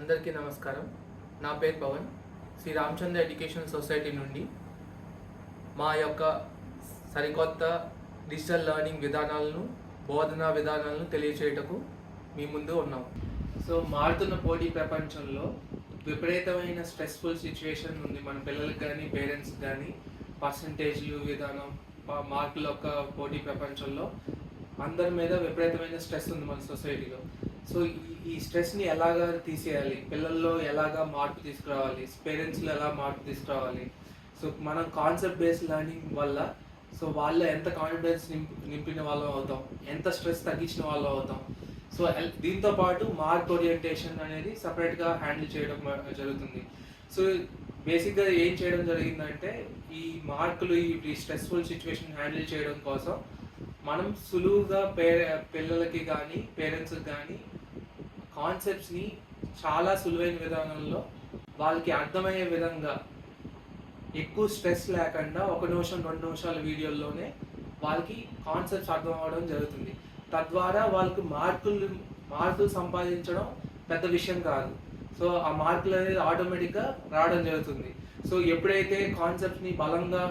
అందరికీ నమస్కారం. నా పేరు పవన్ శ్రీ రామచంద్ర ఎడ్యుకేషన్ సొసైటీ నుండి మా యొక్క సరికొత్త డిజిటల్ లెర్నింగ్ విధానాలను బోధనా విధానాలను తెలియచేయటకు మీ ముందు ఉన్నాం. సో మారుతున్న పోటీ ప్రపంచంలో విపరీతమైన స్ట్రెస్ఫుల్ సిచ్యువేషన్ ఉంది. మన పిల్లలకు కానీ పేరెంట్స్ కానీ పర్సంటేజ్లు విధానం మార్కుల యొక్క పోటీ ప్రపంచంలో అందరి మీద విపరీతమైన స్ట్రెస్ ఉంది మన సొసైటీలో. సో ఈ- ఈ స్ట్రెస్ని ఎలాగా తీసేయాలి? పిల్లల్లో ఎలాగా మార్పు తీసుకురావాలి? పేరెంట్స్లో ఎలా మార్పు తీసుకురావాలి? సో మనం కాన్సెప్ట్ బేస్డ్ లెర్నింగ్ వల్ల సో వాళ్ళు ఎంత కాన్ఫిడెన్స్ నింపి నింపిన వాళ్ళం అవుతాం? ఎంత స్ట్రెస్ తగ్గించిన వాళ్ళం అవుతాం? సో దీంతో పాటు మార్క్ ఓరియంటేషన్ అనేది సపరేట్గా హ్యాండిల్ చేయడం జరుగుతుంది. సో బేసిక్గా ఏం చేయడం జరిగిందంటే ఈ మార్కులు ఈ స్ట్రెస్ఫుల్ సిచ్యువేషన్ హ్యాండిల్ చేయడం కోసం మనం సులువుగా పే పిల్లలకి కానీ పేరెంట్స్కి కానీ కాన్సెప్ట్స్ని చాలా సులువైన విధానంలో వాళ్ళకి అర్థమయ్యే విధంగా ఎక్కువ స్ట్రెస్ లేకుండా ఒక నిమిషం రెండు నిమిషాల వీడియోల్లోనే వాళ్ళకి కాన్సెప్ట్స్ అర్థం అవ్వడం జరుగుతుంది. తద్వారా వాళ్ళకి మార్కులు మార్కులు సంపాదించడం పెద్ద విషయం కాదు. సో ఆ మార్కులు అనేది ఆటోమేటిక్గా రావడం జరుగుతుంది. సో ఎప్పుడైతే కాన్సెప్ట్ని బలంగా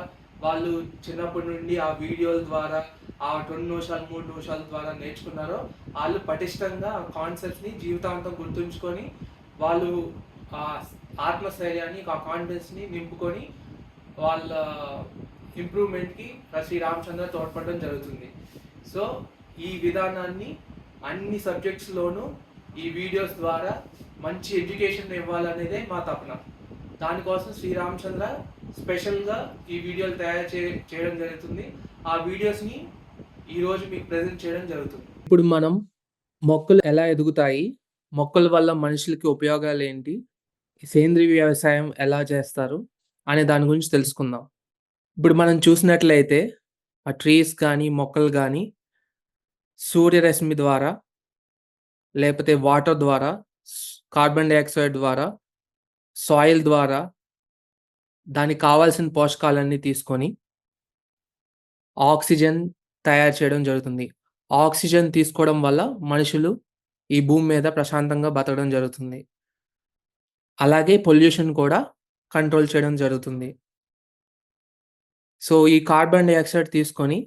వాళ్ళు చిన్నప్పటి నుండి ఆ వీడియోల ద్వారా ఆ రెండు నిమిషాలు మూడు నిమిషాల ద్వారా నేర్చుకున్నారో వాళ్ళు పటిష్టంగా ఆ కాన్సెప్ట్ని జీవితాంతం గుర్తుంచుకొని వాళ్ళు ఆ ఆత్మస్థైర్యాన్ని ఆ కాన్ఫిడెన్స్ని నింపుకొని వాళ్ళ ఇంప్రూవ్మెంట్కి శ్రీ రామచంద్ర తోడ్పడడం జరుగుతుంది. సో ఈ విధానాన్ని అన్ని సబ్జెక్ట్స్లోనూ ఈ వీడియోస్ ద్వారా మంచి ఎడ్యుకేషన్ ఇవ్వాలనేదే మా తపన. దానికోసం శ్రీరామచంద్ర స్పెషల్గా ఈ వీడియోలు తయారు చే చేయడం జరుగుతుంది. ఆ వీడియోస్ని ఈరోజు మీకు ప్రజెంట్ చేయడం జరుగుతుంది. ఇప్పుడు మనం మొక్కలు ఎలా ఎదుగుతాయి మొక్కల వల్ల మనుషులకి ఉపయోగాలు ఏంటి సేంద్రీయ వ్యవసాయం ఎలా చేస్తారు అనే దాని గురించి తెలుసుకుందాం. ఇప్పుడు మనం చూసినట్లయితే ఆ ట్రీస్ కానీ మొక్కలు కానీ సూర్యరశ్మి ద్వారా లేకపోతే వాటర్ ద్వారా కార్బన్ డైఆక్సైడ్ ద్వారా సాయిల్ ద్వారా దానికి కావాల్సిన పోషకాలన్నీ తీసుకొని ఆక్సిజన్ తయారు చేయడం జరుగుతుంది. ఆక్సిజన్ తీసుకోవడం వల్ల మనుషులు ఈ భూమి మీద ప్రశాంతంగా బతకడం జరుగుతుంది. అలాగే పొల్యూషన్ కూడా కంట్రోల్ చేయడం జరుగుతుంది. సో ఈ కార్బన్ డైఆక్సైడ్ తీసుకొని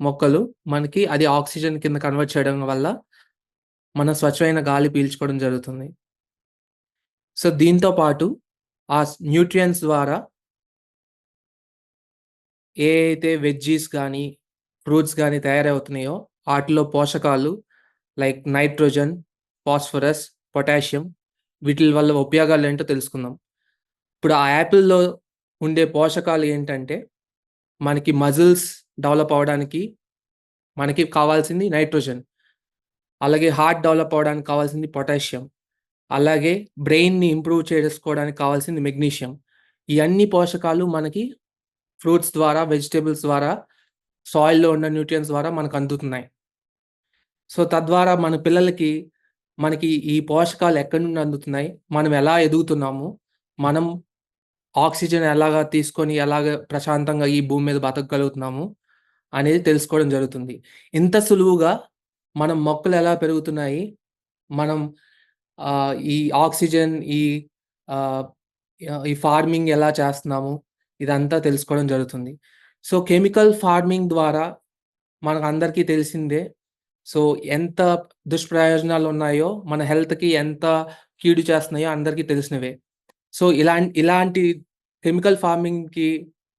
మొక్కలు మనకి అది ఆక్సిజన్ కింద కన్వర్ట్ చేయడం వల్ల మన స్వచ్ఛమైన గాలి పీల్చుకోవడం జరుగుతుంది. సో దీంతో పాటు ఆ న్యూట్రియన్స్ ద్వారా ఏ అయితే వెజ్జీస్ కానీ ఫ్రూట్స్ కానీ తయారవుతున్నాయో వాటిలో పోషకాలు లైక్ నైట్రోజన్ ఫాస్ఫరస్ పొటాషియం వీటి వల్ల ఉపయోగాలు ఏంటో తెలుసుకుందాం. ఇప్పుడు ఆ యాపిల్లో ఉండే పోషకాలు ఏంటంటే మనకి మజిల్స్ డెవలప్ అవ్వడానికి మనకి కావాల్సింది నైట్రోజన్ అలాగే హార్ట్ డెవలప్ అవ్వడానికి కావాల్సింది పొటాషియం అలాగే బ్రెయిన్ని ఇంప్రూవ్ చేసుకోవడానికి కావాల్సింది మెగ్నీషియం. ఇవన్నీ పోషకాలు మనకి ఫ్రూట్స్ ద్వారా వెజిటేబుల్స్ ద్వారా సాయిల్లో ఉన్న న్యూట్రియన్స్ ద్వారా మనకు అందుతున్నాయి. సో తద్వారా మన పిల్లలకి మనకి ఈ పోషకాలు ఎక్కడి నుండి అందుతున్నాయి? మనం ఎలా ఎదుగుతున్నాము? మనం ఆక్సిజన్ ఎలాగా తీసుకొని ఎలాగ ప్రశాంతంగా ఈ భూమి మీద బతకగలుగుతున్నాము? అనేది తెలుసుకోవడం జరుగుతుంది. ఇంత సులువుగా మనం మొక్కలు ఎలా పెరుగుతున్నాయి? మనం ఈ ఆక్సిజన్ ఈ ఈ ఫార్మింగ్ ఎలా చేస్తున్నాము? ఇదంతా తెలుసుకోవడం జరుగుతుంది. సో కెమికల్ ఫార్మింగ్ ద్వారా మనకు అందరికీ తెలిసిందే. సో ఎంత దుష్ప్రయోజనాలు ఉన్నాయో మన హెల్త్కి ఎంత కీడు చేస్తున్నాయో అందరికీ తెలిసినవే. సో ఇలా ఇలాంటి కెమికల్ ఫార్మింగ్కి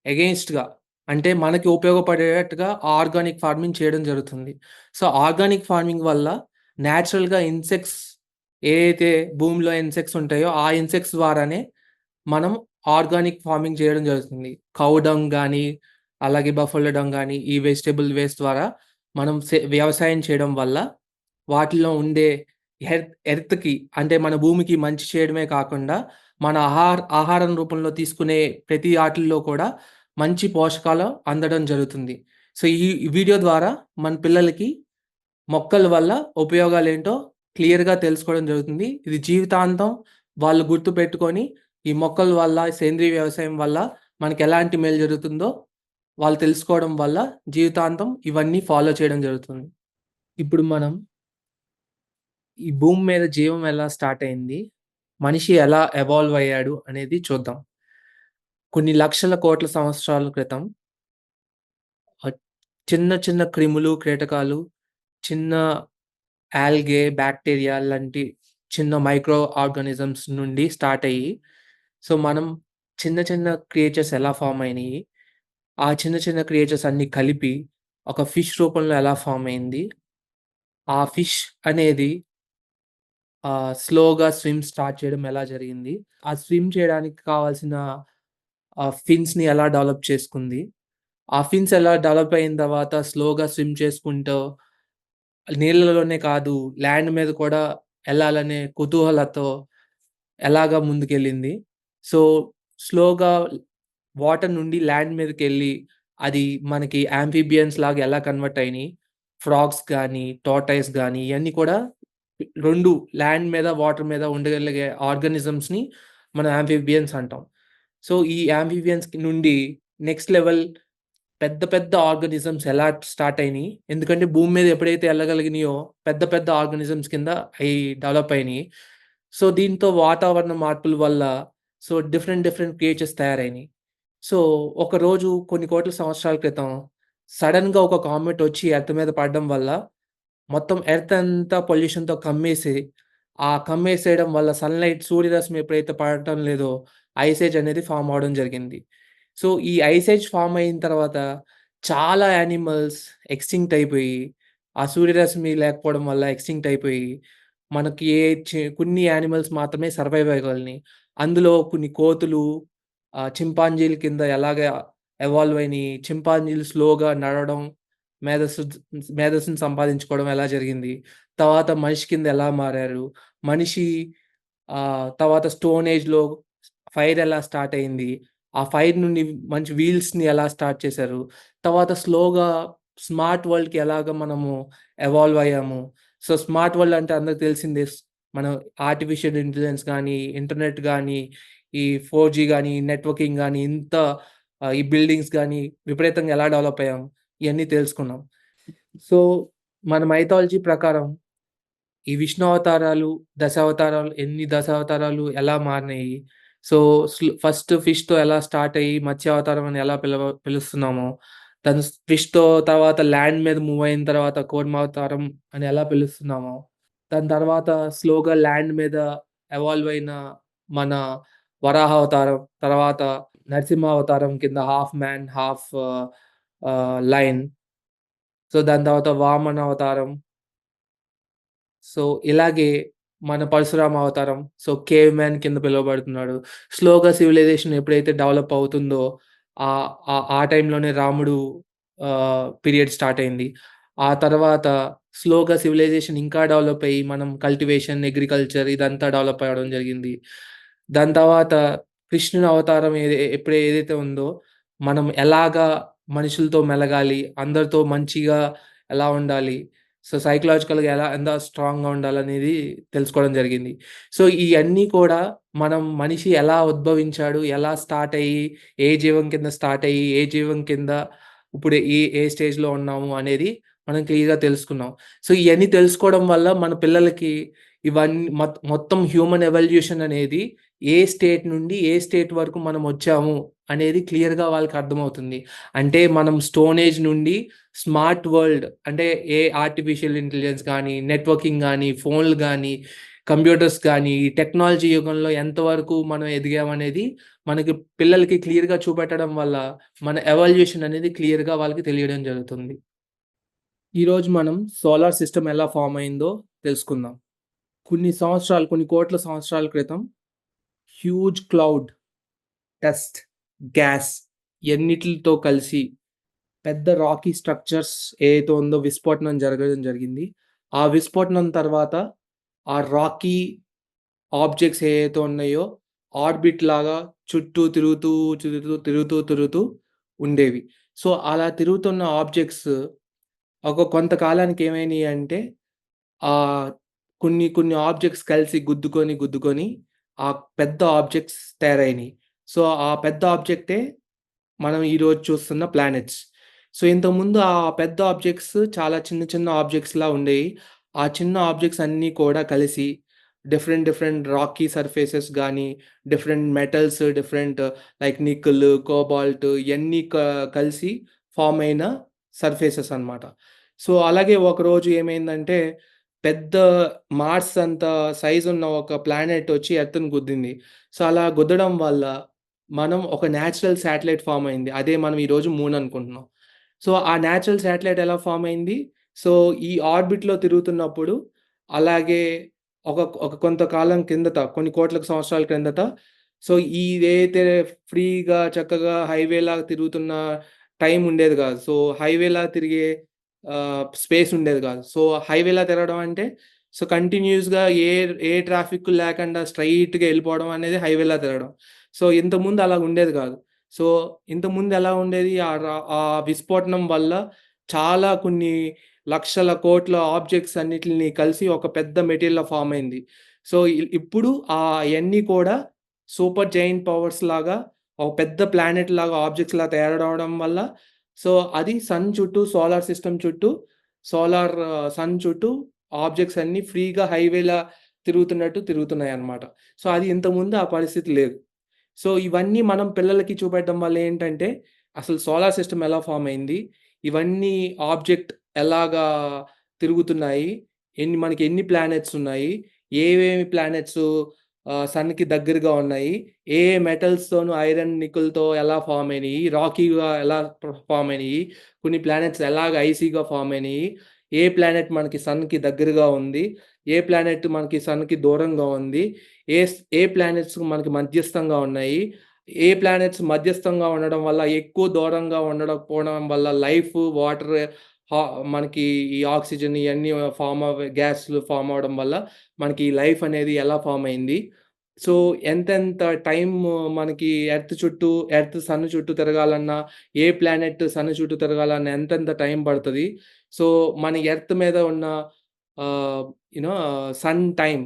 అగెయిన్స్ట్గా అంటే మనకి ఉపయోగపడేటట్టుగా ఆర్గానిక్ ఫార్మింగ్ చేయడం జరుగుతుంది. సో ఆర్గానిక్ ఫార్మింగ్ వల్ల న్యాచురల్గా ఇన్సెక్ట్స్ ఏదైతే భూమిలో ఇన్సెక్ట్స్ ఉంటాయో ఆ ఇన్సెక్ట్స్ ద్వారానే మనం ఆర్గానిక్ ఫార్మింగ్ చేయడం జరుగుతుంది. కౌ డంగ్ కానీ అలాగే బఫెలో కానీ ఈ వెజిటేబుల్ వేస్ట్ ద్వారా మనం సే- వ్యవసాయం చేయడం వల్ల వాటిలో ఉండే ఎర్త్ ఎర్త్కి అంటే మన భూమికి మంచి చేయడమే కాకుండా మన ఆహార ఆహారం రూపంలో తీసుకునే ప్రతి ఆటల్లో కూడా మంచి పోషకాలు అందడం జరుగుతుంది. సో ఈ ఈ వీడియో ద్వారా మన పిల్లలకి మొక్కల వల్ల ఉపయోగాలు ఏంటో క్లియర్గా తెలుసుకోవడం జరుగుతుంది. ఇది జీవితాంతం వాళ్ళు గుర్తు పెట్టుకొని ఈ మొక్కల వల్ల సేంద్రీయ వ్యవసాయం వల్ల మనకి ఎలాంటి మేలు జరుగుతుందో వాళ్ళు తెలుసుకోవడం వల్ల జీవితాంతం ఇవన్నీ ఫాలో చేయడం జరుగుతుంది ఇప్పుడు మనం ఈ భూమి మీద జీవం ఎలా స్టార్ట్ అయింది మనిషి ఎలా ఎవాల్వ్ అయ్యాడు అనేది చూద్దాం. కొన్ని లక్షల కోట్ల సంవత్సరాల క్రితం చిన్న చిన్న క్రిములు, కీటకాలు, చిన్న ఆల్గే, బ్యాక్టీరియా లాంటి చిన్న మైక్రో ఆర్గానిజమ్స్ నుండి స్టార్ట్ అయ్యి, సో, మనం చిన్న చిన్న క్రియేచర్స్ ఎలా ఫామ్ అయినాయి ఆ చిన్న చిన్న క్రియేచర్స్ అన్ని కలిపి ఒక ఫిష్ రూపంలో ఎలా ఫార్మ్ అయింది. ఆ ఫిష్ అనేది స్లోగా స్విమ్ స్టార్ట్ చేయడం ఎలా జరిగింది. ఆ స్విమ్ చేయడానికి కావాల్సిన ఫిన్స్‌ని ఎలా డెవలప్ చేసుకుంది. ఆ ఫిన్స్ ఎలా డెవలప్ అయిన తర్వాత స్లోగా స్విమ్ చేసుకుంటూ నీళ్ళలోనే కాదు ల్యాండ్ మీద కూడా వెళ్ళాలనే కుతూహలతో ఎలాగా ముందుకెళ్ళింది. సో, స్లోగా వాటర్ నుండి ల్యాండ్ మీదకెళ్ళి అది మనకి యాంఫీబియన్స్ లాగా ఎలా కన్వర్ట్ అయినాయి? ఫ్రాగ్స్ కానీ టోటైస్ కానీ ఇవన్నీ కూడా రెండు ల్యాండ్ మీద, వాటర్ మీద ఉండగలిగే ఆర్గానిజమ్స్‌ని మనం యాంఫీబియన్స్ అంటాం. సో, ఈ యాంఫీబియన్స్ నుండి నెక్స్ట్ లెవెల్ పెద్ద పెద్ద ఆర్గానిజమ్స్ ఎలా స్టార్ట్ అయినాయి? ఎందుకంటే భూమి మీద ఎప్పుడైతే వెళ్ళగలిగినాయో పెద్ద పెద్ద ఆర్గానిజమ్స్ కింద అవి డెవలప్ అయినాయి. సో, దీంతో వాతావరణ మార్పుల వల్ల సో, డిఫరెంట్ డిఫరెంట్ క్రియేచర్స్ తయారైనాయి. సో, ఒకరోజు కొన్ని కోట్ల సంవత్సరాల క్రితం సడన్గా ఒక కామెట్ వచ్చి ఎర్త్ మీద పడడం వల్ల మొత్తం ఎర్త్ అంతా పొల్యూషన్‌తో కమ్మేసి, ఆ కమ్మేసేయడం వల్ల సన్‌లైట్ సూర్యరశ్మి ఎప్పుడైతే పడటం లేదో ఐస్ ఏజ్ అనేది ఫార్మ్ అవ్వడం జరిగింది. సో, ఈ ఐస్ ఏజ్ ఫార్మ్ అయిన తర్వాత చాలా యానిమల్స్ ఎక్స్‌టింక్ట్ అయిపోయి, ఆ సూర్యరశ్మి లేకపోవడం వల్ల ఎక్స్‌టింక్ట్ అయిపోయి, మనకి ఏ చి కొన్ని యానిమల్స్ మాత్రమే సర్వైవ్ అవ్వగలిగినాయి. అందులో కొన్ని కోతులు చింపాంజీల కింద ఎలాగా ఎవాల్వ్ అయినాయి చింపాంజీలు స్లోగా నడవడం, మేధస్సు మేధస్సును సంపాదించుకోవడం ఎలా జరిగింది. తర్వాత మనిషి కింద ఎలా మారారు. మనిషి తర్వాత స్టోన్ ఏజ్‌లో ఫైర్ ఎలా స్టార్ట్ అయింది. ఆ ఫైర్ నుండి మంచి వీల్స్‌ని ఎలా స్టార్ట్ చేశారు. తర్వాత స్లోగా స్మార్ట్ వరల్డ్‌కి ఎలాగా మనము ఎవాల్వ్ అయ్యాము. సో, స్మార్ట్ వరల్డ్ అంటే అందరికి తెలిసిందే. మనం ఆర్టిఫిషియల్ ఇంటెలిజెన్స్ కానీ ఇంటర్నెట్ కానీ ఈ ఫోర్ జీ కానీ నెట్వర్కింగ్ కానీ ఇంత ఈ బిల్డింగ్స్ కానీ విపరీతంగా ఎలా డెవలప్ అయ్యాం. ఇవన్నీ తెలుసుకున్నాం. సో, మన మైథాలజీ ప్రకారం ఈ విష్ణు అవతారాలు, దశావతారాలు ఎన్ని దశావతారాలు ఎలా మారినాయి. సో, ఫస్ట్ ఫిష్‌తో ఎలా స్టార్ట్ అయ్యి మత్స్య అవతారం అని ఎలా పిలవ పిలుస్తున్నామో, దాని ఫిష్‌తో తర్వాత ల్యాండ్ మీద మూవ్ అయిన తర్వాత కోర్మావతారం అని ఎలా పిలుస్తున్నామో, దాని తర్వాత స్లోగా ల్యాండ్ మీద ఎవాల్వ్ అయిన మన వరాహ అవతారం, తర్వాత నరసింహ అవతారం కింద half man, half lion so, దాని తర్వాత వామన అవతారం. సో, ఇలాగే మన పరశురామ అవతారం. సో, కేవ్ మ్యాన్ కింద పిలువబడుతున్నాడు. స్లోగా సివిలైజేషన్ ఎప్పుడైతే డెవలప్ అవుతుందో ఆ ఆ టైంలోనే రాముడు పీరియడ్ స్టార్ట్ అయింది. ఆ తర్వాత స్లోగా సివిలైజేషన్ ఇంకా డెవలప్ అయ్యి మనం కల్టివేషన్, అగ్రికల్చర్ ఇదంతా డెవలప్ అవ్వడం జరిగింది. దాని తర్వాత కృష్ణుని అవతారం ఏది ఎప్పుడు ఏదైతే ఉందో, మనం ఎలాగా మనుషులతో మెలగాలి, అందరితో మంచిగా ఎలా ఉండాలి. సో, సైకలాజికల్‌గా ఎలా ఎంత స్ట్రాంగ్‌గా ఉండాలనేది తెలుసుకోవడం జరిగింది. సో, ఇవన్నీ కూడా మనం మనిషి ఎలా ఉద్భవించాడు, ఎలా స్టార్ట్ అయ్యి, ఏ జీవం కింద స్టార్ట్ అయ్యి, ఏ జీవం కింద ఇప్పుడు ఏ ఏ స్టేజ్‌లో ఉన్నాము అనేది మనం క్లియర్‌గా తెలుసుకున్నాం. సో, ఇవన్నీ తెలుసుకోవడం వల్ల మన పిల్లలకి ఇవన్నీ మొత్తం హ్యూమన్ ఎవల్యూషన్ అనేది ఏ స్టేట్ నుండి ఏ స్టేట్ వరకు మనం వచ్చాము అనేది క్లియర్‌గా వాళ్ళకి అర్థమవుతుంది. అంటే మనం స్టోన్ ఏజ్ నుండి స్మార్ట్ వరల్డ్ అంటే ఏ ఆర్టిఫిషియల్ ఇంటెలిజెన్స్ కానీ నెట్వర్కింగ్ కానీ ఫోన్‌లు కానీ కంప్యూటర్స్ కానీ ఈ టెక్నాలజీ యుగంలో ఎంతవరకు మనం ఎదిగామనేది మనకి పిల్లలకి క్లియర్‌గా చూపెట్టడం వల్ల మన ఎవల్యూషన్ అనేది క్లియర్‌గా వాళ్ళకి తెలియడం జరుగుతుంది. ఈరోజు మనం సోలార్ సిస్టమ్ ఎలా ఫామ్ అయిందో తెలుసుకుందాం. కొన్ని సంవత్సరాలు, కొన్ని కోట్ల సంవత్సరాల క్రితం హ్యూజ్ క్లౌడ్, డస్ట్, గ్యాస్ ఎన్నిటితో కలిసి పెద్ద రాకీ స్ట్రక్చర్స్ ఏదైతే ఉందో విస్ఫోటనం జరగడం జరిగింది. ఆ విస్ఫోటనం తర్వాత ఆ రాకీ ఆబ్జెక్ట్స్ ఏవైతే ఉన్నాయో ఆర్బిట్ లాగా చుట్టూ తిరుగుతూ, తిరుగుతూ, తిరుగుతూ, తిరుగుతూ ఉండేవి. సో, అలా తిరుగుతున్న ఆబ్జెక్ట్స్ ఒక కొంతకాలానికి ఏమైనాయి అంటే ఆ కొన్ని కొన్ని ఆబ్జెక్ట్స్ కలిసి గుద్దుకొని, గుద్దుకొని ఆ పెద్ద ఆబ్జెక్ట్స్ తయారైనాయి సో, ఆ పెద్ద ఆబ్జెక్టే మనం ఈరోజు చూస్తున్న ప్లానెట్స్. సో, ఇంతకుముందు ఆ పెద్ద ఆబ్జెక్ట్స్ చాలా చిన్న చిన్న ఆబ్జెక్ట్స్‌లా ఉండేవి ఆ చిన్న ఆబ్జెక్ట్స్ అన్నీ కూడా కలిసి డిఫరెంట్ డిఫరెంట్ రాకీ సర్ఫేసెస్ కానీ different metals, different like nickel, cobalt ఇవన్నీ క కలిసి ఫామ్ అయిన సర్ఫేసెస్ అన్నమాట. సో, అలాగే ఒకరోజు ఏమైందంటే, పెద్ద మార్స్ అంత సైజ్ ఉన్న ఒక ప్లానెట్ వచ్చి ఎర్త్ను గుద్దింది. సో, అలా గుద్దడం వల్ల మనం ఒక న్యాచురల్ శాటిలైట్ ఫామ్ అయింది. అదే మనం ఈరోజు మూన్ అనుకుంటున్నాం. సో, ఆ న్యాచురల్ శాటిలైట్ ఎలా ఫార్మ్ అయింది? సో, ఈ ఆర్బిట్‌లో తిరుగుతున్నప్పుడు అలాగే ఒక ఒక కొంతకాలం కిందట కొన్ని కోట్ల సంవత్సరాల క్రిందట సో, ఇదైతే ఫ్రీగా చక్కగా హైవేలా తిరుగుతున్న టైం ఉండేది కాదు. సో, హైవేలా తిరిగే స్పేస్ ఉండేది కాదు. సో, హైవేలా తిరగడం అంటే సో, కంటిన్యూస్గా ఏ ఏ ట్రాఫిక్ లేకుండా స్ట్రైట్గా వెళ్ళిపోవడం అనేది హైవేలా తిరగడం. సో, ఇంతకుముందు అలా ఉండేది కాదు. సో, ఇంతకుముందు ఎలా ఉండేది? ఆ ఆ విస్ఫోటనం వల్ల చాలా కొన్ని లక్షల, కోట్ల ఆబ్జెక్ట్స్ అన్నిటిని కలిసి ఒక పెద్ద మెటీరియల్ ఫామ్ అయింది. సో, ఇప్పుడు ఆ అవన్నీ కూడా సూపర్ జైంట్ పవర్స్ లాగా ఒక పెద్ద ప్లానెట్ లాగా ఆబ్జెక్ట్స్ లాగా తయారవడం వల్ల సో, అది సన్ చుట్టూ సోలార్ సిస్టమ్ చుట్టూ సోలార్ సన్ చుట్టూ ఆబ్జెక్ట్స్ అన్నీ ఫ్రీగా హైవేలా తిరుగుతున్నట్టు తిరుగుతున్నాయి అనమాట సో, అది ఇంతకుముందు ఆ పరిస్థితి లేదు. సో, ఇవన్నీ మనం పిల్లలకి చూపెట్టడం వల్ల ఏంటంటే, అసలు సోలార్ సిస్టమ్ ఎలా ఫామ్ అయింది? ఇవన్నీ ఆబ్జెక్ట్ ఎలాగా తిరుగుతున్నాయి? ఎన్ని మనకి ఎన్ని ప్లానెట్స్ ఉన్నాయి? ఏవేమి ప్లానెట్స్ సన్‌కి దగ్గరగా ఉన్నాయి? ఏ మెటల్స్తోనూ ఐరన్, నికుల్తో ఎలా ఫామ్ అయినాయి? రాకీగా ఎలా ఫామ్ అయినాయి? కొన్ని ప్లానెట్స్ ఎలాగ ఐసీగా ఫామ్ అయినాయి? ఏ ప్లానెట్ మనకి సన్‌కి దగ్గరగా ఉంది? ఏ ప్లానెట్ మనకి సన్‌కి దూరంగా ఉంది? ఏ ఏ ప్లానెట్స్ మనకి మధ్యస్థంగా ఉన్నాయి? ఏ ప్లానెట్స్ మధ్యస్థంగా ఉండడం వల్ల ఎక్కువ దూరంగా ఉండకపోవడం వల్ల లైఫ్, వాటర్ మనకి ఈ ఆక్సిజన్ ఇవన్నీ ఫామ్ అవ గ్యాస్‌లు ఫామ్ అవ్వడం వల్ల మనకి లైఫ్ అనేది ఎలా ఫామ్ అయింది? సో, ఎంతెంత టైం మనకి ఎర్త్ చుట్టూ ఎర్త్ సన్ చుట్టూ తిరగాలన్నా, ఏ ప్లానెట్ సన్ చుట్టూ తిరగాలన్నా ఎంతెంత టైం పడుతుంది సో, మన ఎర్త్ మీద ఉన్న యూనో సన్ టైం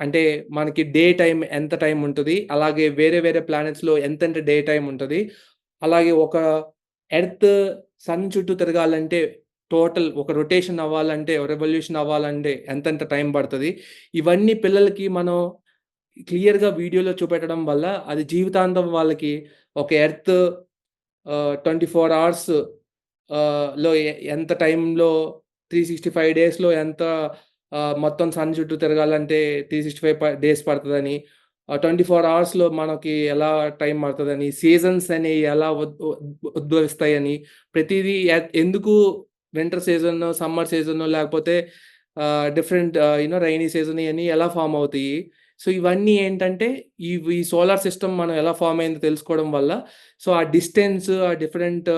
అంటే మనకి డే టైం ఎంత టైం ఉంటుంది అలాగే వేరే వేరే ప్లానెట్స్‌లో ఎంతెంత డే టైం ఉంటుంది అలాగే ఒక ఎర్త్ సన్ చుట్టూ తిరగాలంటే టోటల్ ఒక రొటేషన్ అవ్వాలంటే, రెవల్యూషన్ అవ్వాలంటే ఎంతెంత టైం పడుతుంది? ఇవన్నీ పిల్లలకి మనం క్లియర్‌గా వీడియోలో చూపెట్టడం వల్ల అది జీవితాంతం వాళ్ళకి ఒక ఎర్త్ ట్వంటీ ఫోర్ అవర్స్లో ఎంత టైంలో 365 డేస్‌లో ఎంత మొత్తం సన్ చుట్టూ తిరగాలంటే త్రీ సిక్స్టీ ఫైవ్ డేస్ పడుతుందని ట్వంటీ ఫోర్ అవర్స్‌లో మనకి ఎలా టైం పడుతుందని సీజన్స్ అనేవి ఎలా ఉద్ ఉద్భవిస్తాయని, ప్రతిదీ ఎందుకు వింటర్ సీజన్, సమ్మర్ సీజన్ లేకపోతే different you know rainy season ఇవన్నీ ఎలా ఫామ్ అవుతాయి? సో, ఇవన్నీ ఏంటంటే ఇవి సోలార్ సిస్టమ్ మనం ఎలా ఫామ్ అయిందో తెలుసుకోవడం వల్ల సో, ఆ డిస్టెన్స్ ఆ డిఫరెంట్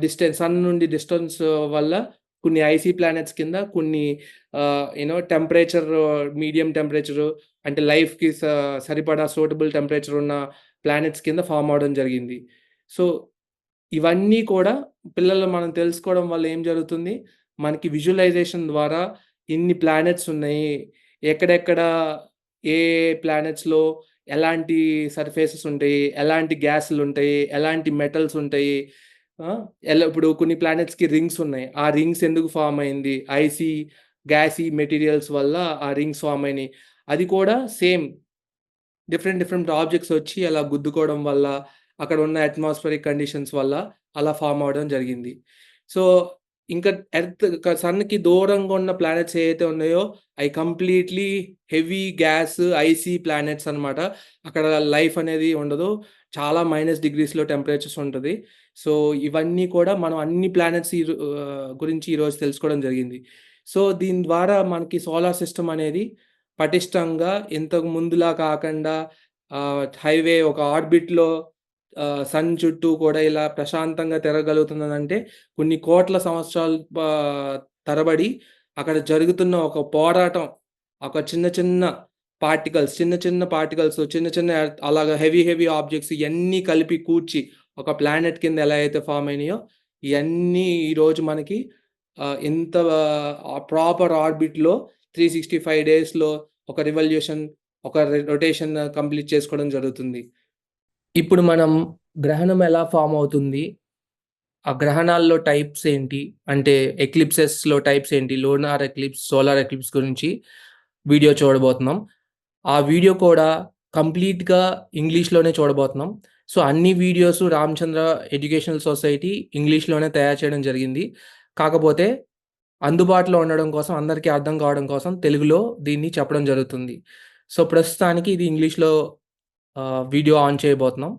డిస్టెన్స్ సన్ నుండి డిస్టెన్స్ వల్ల కొన్ని ఐసీ ప్లానెట్స్ కింద కొన్ని యూనో టెంపరేచర్ మీడియం టెంపరేచర్ అంటే లైఫ్‌కి స సరిపడా సూటబుల్ టెంపరేచర్ ఉన్న ప్లానెట్స్ కింద ఫామ్ అవ్వడం జరిగింది. సో, ఇవన్నీ కూడా పిల్లలు మనం తెలుసుకోవడం వల్ల ఏం జరుగుతుంది? మనకి విజువలైజేషన్ ద్వారా ఇన్ని ప్లానెట్స్ ఉన్నాయి. ఎక్కడెక్కడ ఏ ప్లానెట్స్‌లో ఎలాంటి సర్ఫేసెస్ ఉంటాయి? ఎలాంటి గ్యాస్‌లు ఉంటాయి? ఎలాంటి మెటల్స్ ఉంటాయి? ఎలా ఇప్పుడు కొన్ని ప్లానెట్స్‌కి రింగ్స్ ఉన్నాయి. ఆ రింగ్స్ ఎందుకు ఫార్మ్ అయింది? ఐసీ, గ్యాసీ మెటీరియల్స్ వల్ల ఆ రింగ్స్ ఫామ్ అయినాయి. అది కూడా సేమ్ డిఫరెంట్ డిఫరెంట్ ఆబ్జెక్ట్స్ వచ్చి అలా గుద్దుకోవడం వల్ల, అక్కడ ఉన్న అట్మాస్ఫియరిక్ కండిషన్స్ వల్ల అలా ఫామ్ అవ్వడం జరిగింది. సో, ఇంకా ఎర్త్ సన్‌కి దూరంగా ఉన్న ప్లానెట్స్ ఏవైతే ఉన్నాయో అవి completely heavy gas, icy planets అన్నమాట. అక్కడ లైఫ్ అనేది ఉండదు. చాలా మైనస్ డిగ్రీస్‌లో టెంపరేచర్స్ ఉంటుంది సో, ఇవన్నీ కూడా మనం అన్ని ప్లానెట్స్ ఈ గురించి ఈరోజు తెలుసుకోవడం జరిగింది. సో, దీని ద్వారా మనకి సోలార్ సిస్టమ్ అనేది పటిష్టంగా ఇంతకు ముందులా కాకుండా హైవే ఒక ఆర్బిట్‌లో సన్ చుట్టూ కూడా ఇలా ప్రశాంతంగా తిరగగలుగుతున్నదంటే కొన్ని కోట్ల సంవత్సరాలు తరబడి అక్కడ జరుగుతున్న ఒక పోరాటం, ఒక చిన్న చిన్న పార్టికల్స్, చిన్న చిన్న పార్టికల్స్, చిన్న చిన్న అలాగ అలాగా హెవీ హెవీ ఆబ్జెక్ట్స్ ఇవన్నీ కలిపి కూర్చి ఒక ప్లానెట్ కింద ఎలా అయితే ఫార్మ్ అయినాయో, ఇవన్నీ ఈరోజు మనకి ఇంత ప్రాపర్ ఆర్బిట్‌లో 365 డేస్‌లో ఒక రివల్యూషన్, ఒక రొటేషన్ కంప్లీట్ చేసుకోవడం జరుగుతుంది. ఇప్పుడు మనం గ్రహణం ఎలా ఫామ్ అవుతుంది? ఆ గ్రహణాల్లో టైప్స్ ఏంటి? అంటే ఎక్లిప్సెస్‌లో టైప్స్ ఏంటి? లోనార్ ఎక్లిప్స్, సోలార్ ఎక్లిప్స్ గురించి వీడియో చూడబోతున్నాం. ఆ వీడియో కూడా కంప్లీట్‌గా ఇంగ్లీష్‌లోనే చూడబోతున్నాం. సో, అన్ని వీడియోస్ రామచంద్ర ఎడ్యుకేషనల్ సొసైటీ ఇంగ్లీష్‌లోనే తయారు చేయడం జరిగింది. కాకపోతే అందుబాటులో ఉండడం కోసం, అందరికీ అర్థం కావడం కోసం తెలుగులో దీన్ని చెప్పడం జరుగుతుంది. సో, ప్రస్తుతానికి ఇది ఇంగ్లీష్‌లో వీడియో ఆన్ చేయబోతున్నాం.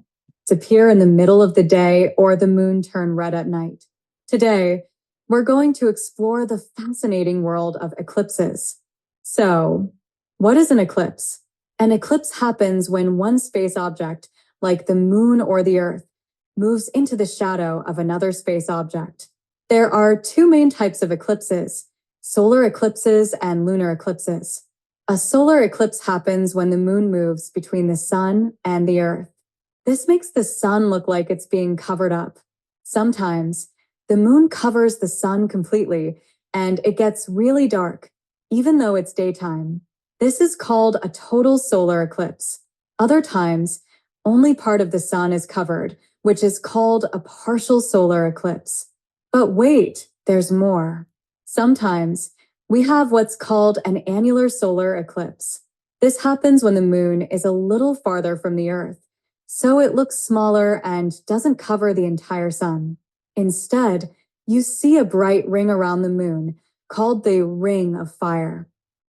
appear in the middle of the day or the moon turn red at night. Today, we're going to explore the fascinating world of eclipses. So, what is an eclipse? An eclipse happens when one space object, like the moon or the earth, moves into the shadow of another space object. There are two main types of eclipses solar eclipses and lunar eclipses. A solar eclipse happens when the moon moves between the sun and the earth. This makes the sun look like it's being covered up. Sometimes the moon covers the sun completely and it gets really dark, even though it's daytime. This is called a total solar eclipse. Other times, only part of the sun is covered, which is called a partial solar eclipse. But wait, there's more. Sometimes we have what's called an annular solar eclipse. This happens when the moon is a little farther from the earth so it looks smaller and doesn't cover the entire sun. Instead, you see a bright ring around the moon called the Ring of Fire.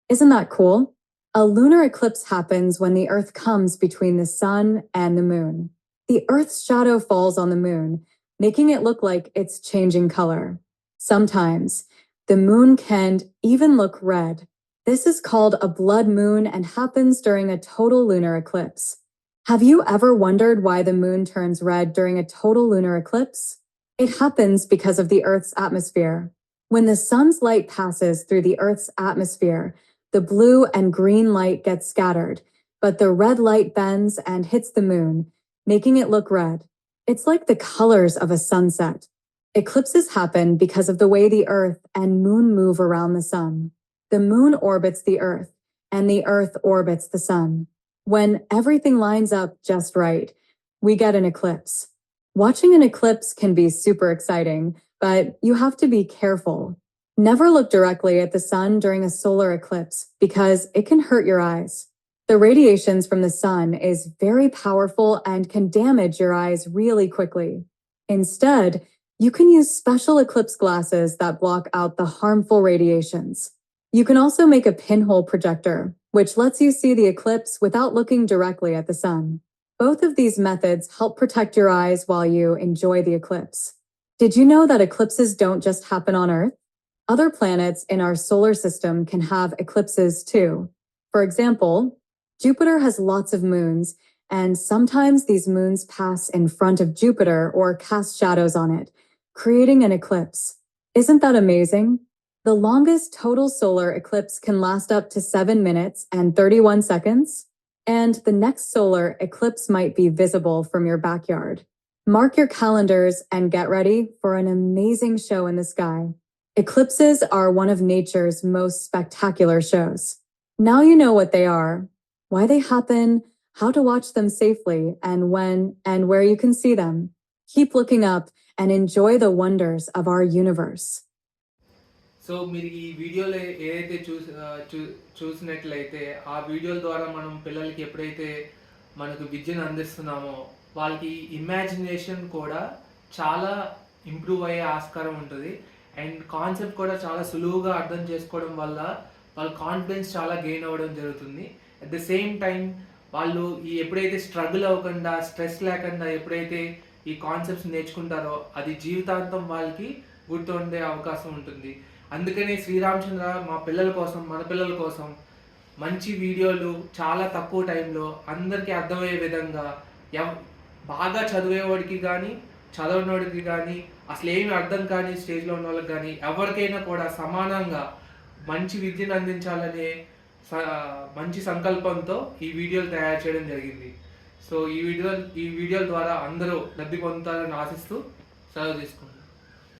Isn't that cool? A lunar eclipse happens when the Earth comes between the sun and the moon. The Earth's shadow falls on the moon, making it look like it's changing color. Sometimes, the moon can even look red. This is called a blood moon and happens during a total lunar eclipse. Have you ever wondered why the moon turns red during a total lunar eclipse? It happens because of the Earth's atmosphere. When the sun's light passes through the Earth's atmosphere, the blue and green light gets scattered, but the red light bends and hits the moon, making it look red. It's like the colors of a sunset. Eclipses happen because of the way the Earth and moon move around the sun. The moon orbits the Earth, and the Earth orbits the sun. When everything lines up just right, we get an eclipse. Watching an eclipse can be super exciting, but you have to be careful. Never look directly at the sun during a solar eclipse because it can hurt your eyes. The radiations from the sun is very powerful and can damage your eyes really quickly. Instead, you can use special eclipse glasses that block out the harmful radiations. You can also make a pinhole projector, which lets you see the eclipse without looking directly at the sun. Both of these methods help protect your eyes while you enjoy the eclipse. Did you know that eclipses don't just happen on Earth? Other planets in our solar system can have eclipses too. For example, Jupiter has lots of moons, and sometimes these moons pass in front of Jupiter or cast shadows on it, creating an eclipse. Isn't that amazing? The longest total solar eclipse can last up to 7 minutes and 31 seconds, and the next solar eclipse might be visible from your backyard. Mark your calendars and get ready for an amazing show in the sky. Eclipses are one of nature's most spectacular shows. Now you know what they are, why they happen, how to watch them safely, and when and where you can see them. Keep looking up and enjoy the wonders of our universe. So మీరు ఈ వీడియోలో ఏదైతే చూసి చూ చూసినట్లయితే ఆ వీడియోల ద్వారా మనం పిల్లలకి ఎప్పుడైతే మనకు విద్యను అందిస్తున్నామో వాళ్ళకి ఇమాజినేషన్ కూడా చాలా ఇంప్రూవ్ అయ్యే ఆస్కారం ఉంటుంది అండ్ కాన్సెప్ట్ కూడా చాలా సులువుగా అర్థం చేసుకోవడం వల్ల వాళ్ళ కాన్ఫిడెన్స్ చాలా గెయిన్ అవ్వడం జరుగుతుంది అట్ ద సేమ్ టైం వాళ్ళు ఈ ఎప్పుడైతే స్ట్రగుల్ అవ్వకుండా స్ట్రెస్ లేకుండా ఎప్పుడైతే ఈ కాన్సెప్ట్స్ నేర్చుకుంటారో అది జీవితాంతం వాళ్ళకి గుర్తుండే అవకాశం ఉంటుంది. అందుకనే శ్రీరామచంద్ర మా పిల్లల కోసం మన పిల్లల కోసం మంచి వీడియోలు చాలా తక్కువ టైంలో అందరికీ అర్థమయ్యే విధంగా ఎవ బాగా చదివేవాడికి కానీ చదవనోడికి కానీ అసలు ఏమి అర్థం కాని స్టేజ్లో ఉన్న వాళ్ళకి కానీ ఎవరికైనా కూడా సమానంగా మంచి విద్యను అందించాలనే స- మంచి సంకల్పంతో ఈ వీడియోలు తయారు చేయడం జరిగింది. సో ఈ వీడియో ఈ వీడియోల ద్వారా అందరూ లబ్ధి పొందుతారని ఆశిస్తూ సెలవు తీసుకుంటాం